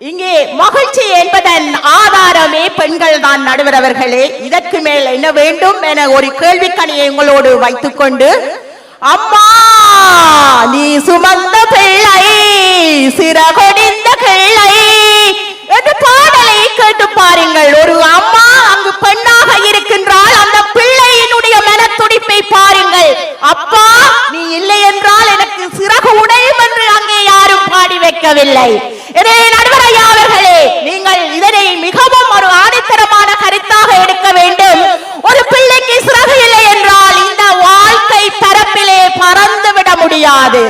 இங்கே மகிழ்ச்சி என்பதன் ஆதாரமே பெண்கள் தான் நடுவரவர்களே. இதற்கு மேல் என்ன வேண்டும் என ஒரு கேள்விக்கணியை உங்களோடு வைத்துக்கொண்டு அம்மா நீ சுமந்த பிள்ளை சிறகொடிந்த பிள்ளை என்று பாடலை கேட்டு பாருங்கள். ஒரு அம்மா அங்கு பெண்ணாக இருக்கின்றால் அந்த பிள்ளையினுடைய மனத்துடிப்பை பாருங்கள். அப்பா நீ இல்லை என்றால் எனக்கு சிறகு உடையும் என்று அங்கே யாரும் பாடி வைக்கவில்லை. கூடாது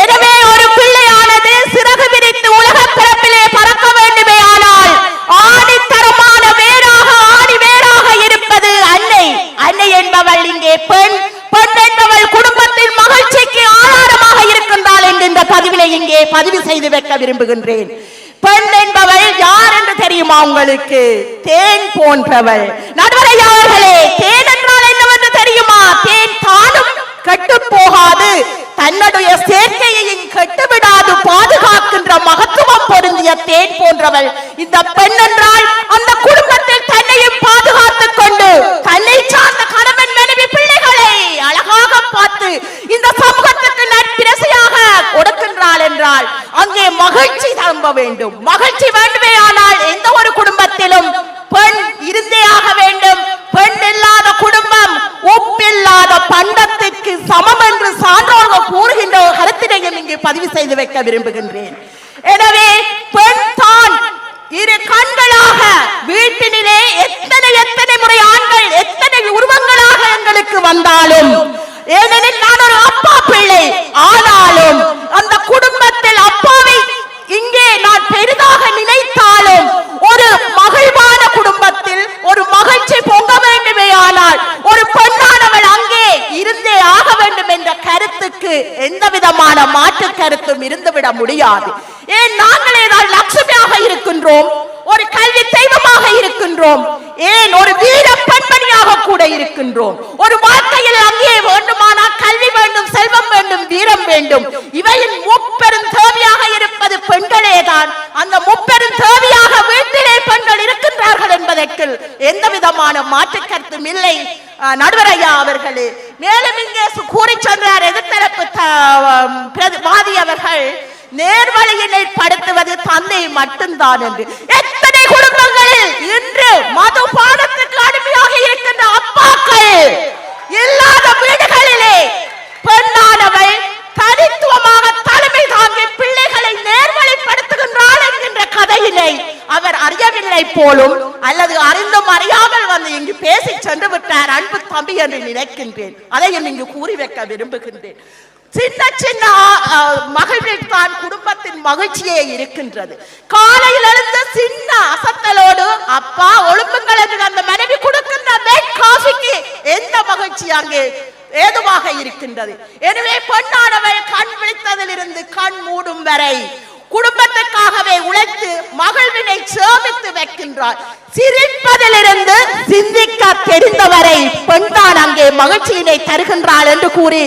எனவே ஒரு பிள்ளையானது சிறகு விரித்து உலக பிறப்பிலே பறக்க வேண்டுமே ஆனால் ஆணித்தரமான வேறாக ஆணி வேறாக இருப்பது அன்னை. அன்னை என்பவள் இங்கே பெண். பெண் என்பவள் குடும்பத்தின் மகிழ்ச்சிக்கு ஆதாரமாக இருக்கின்றாள் என்கின்ற பதிவினை இங்கே பதிவு செய்து வைக்க விரும்புகின்றேன். பெண் என்பவள் யார் என்று தெரியுமா உங்களுக்கு? தேன் போன்றவள். நடுவரையாளர்களே தேன் என்றால் தன்னுடைய சேர்க்கையையும் கெட்டுவிடாது பாதுகாக்கின்ற மகத்துவம் பொருந்திய தேன் போன்றவள். இந்த பெண் என்றால் அந்த குடும்பத்தில் தன்னையும் பாதுகாத்துக் கொண்டு தன்னை சார்ந்த கணவன் மனைவி பிள்ளைகளை அழகாக பார்த்து இந்த சமூகத்துக்கு நற்பிரசையாக கொடுக்கின்றாள் என்றால் அங்கே மகிழ்ச்சி தம்ப வேண்டும். மகிழ்ச்சி வேண்டுமே ஆனால் எந்த ஒரு குடும்பத்திலும் பெண் இருந்தே ஆக வேண்டும். பெண் இல்லாத குடும்பம் ஒப்பில்லாத பண்டத்திற்கு சமம் என்று சான்ற இங்கு பதிவு செய்து வைக்க விரும்புகின்றேன். எனவே பெண் தான் இரு கண்களாக வீட்டினிலே எத்தனை எத்தனை முறை ஆண்கள் எத்தனை உருவங்களாக எங்களுக்கு வந்தாலும் ஏனெனில் நான் ஒரு அப்பா பிள்ளை ஆனாலும் அந்த குடும்பத்தில் அப்பாவை இங்கே நான் பெரிதாக நினைத்தாலும் ஒரு மகிழ்வான குடும்பத்தில் ஒரு மகிழ்ச்சி பொங்க வேண்டுமே ஆனால் ஒரு பெண்ணானவள் அங்கே இருந்தே ஆக வேண்டும் என்ற கருத்துக்கு எந்த விதமான மாற்று கருத்தும் இருந்துவிட முடியாது. ஏன் நாங்களே தான் லட்சுமியாக இருக்கின்றோம்? ஒரு கல்வி தெய்வமாக இருக்கின்றோம். ஏன் ஒரு வீர பெண்மணியாக கூட இருக்கின்றோம்? ஒரு வாழ்க்கையில் அங்கே வேண்டுமானால் கல்வி வேண்டும் செல்வம் வேண்டும் வீரம் வேண்டும். இவையின் முப்பெரும் தேவையாக இருப்பது பெண்களே தான். அந்த முப்பெரும் தேவையாக வீட்டிலே பெண்கள் இருக்கின்றார்கள் என்பதற்கு எந்த விதமான மாற்று கருத்தும் இல்லை. நடுவரையா அவர்களே மேலும் இங்கே வாதி அவர்கள் நேர்வழியினை படுத்துவது தந்தை மட்டும்தான் என்று. எத்தனை குடும்பங்களில் இன்று மது பானத்துக்கு அடிமையாக இருக்கின்ற அப்பாக்கள் இல்லாத வீடுகளிலே பெண்ணானவள் தனித்துவமாக தலைமை தாங்கி பிள்ளைகளை நேர்வழிப்படுத்துகின்றாள் என்கின்ற கதையினை அவர் அறியவில்லை போலும் அல்லது அறிந்தும் அறியாமல் வந்து இங்கு பேசி சென்று விட்டார் அன்பு தம்பி என்று நினைக்கின்றேன். அதையும் இங்கு கூறி வைக்க விரும்புகின்றேன். சின்ன சின்ன மகிழ்வில் தான் குடும்பத்தின் மகிழ்ச்சியே இருக்கின்றது. காலையிலிருந்து சின்ன அசத்தலோடு அப்பா ஒழுங்குங்கள் என்று அந்த மனைவி கொடுக்கின்ற காஃபிக்கு எந்த மகிழ்ச்சி அங்கே ஏதுவாக இருக்கின்றது. எனவே பெண்ணானவள் கண் விழித்ததிலிருந்து கண் மூடும் வரை குடும்பத்துக்காகவே உழைத்து மகிழ்வினை சேமித்து வைக்கின்றார் சிரிப்பதிலிருந்து சிந்திக்க தெரிந்தவரை பெண்தான் அங்கே மகிழ்ச்சியினை தருகின்றாள் என்று கூறி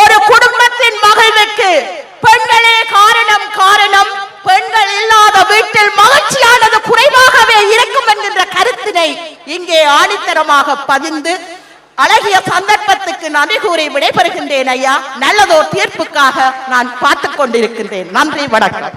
ஒரு குடும்பத்தின் மகிழ்வுக்கு பெண்களே காரணம் காரணம். பெண்கள் இல்லாத வீட்டில் மகிழ்ச்சியானது குறைவாகவே இருக்கும் என்கின்ற கருத்தினை இங்கே ஆணித்தரமாக பதிந்து அழகிய சந்தர்ப்பத்துக்கு நன்றி கூறி விடைபெறுகின்றேன் ஐயா. நல்லதோ தீர்ப்புக்காக நான் பார்த்து கொண்டிருக்கின்றேன். நன்றி வணக்கம்.